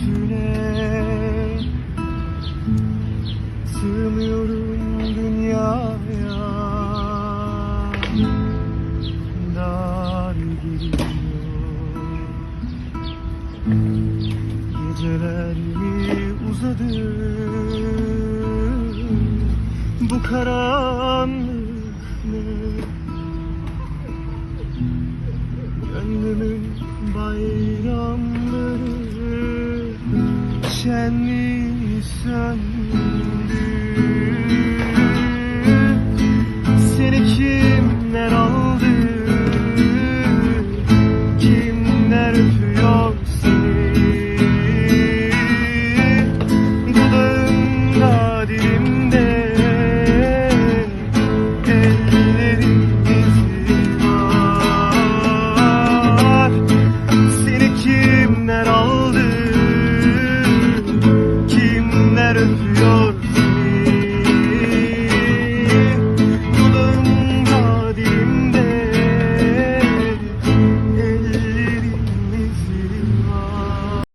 üstüne Sığmıyorum dünyaya. Dar geliyor. Geceler mi uzadı. Bu karanlık ne? Gönlümün bayrağı şenli söndü Seni kimler aldı? Kimler öpüyor?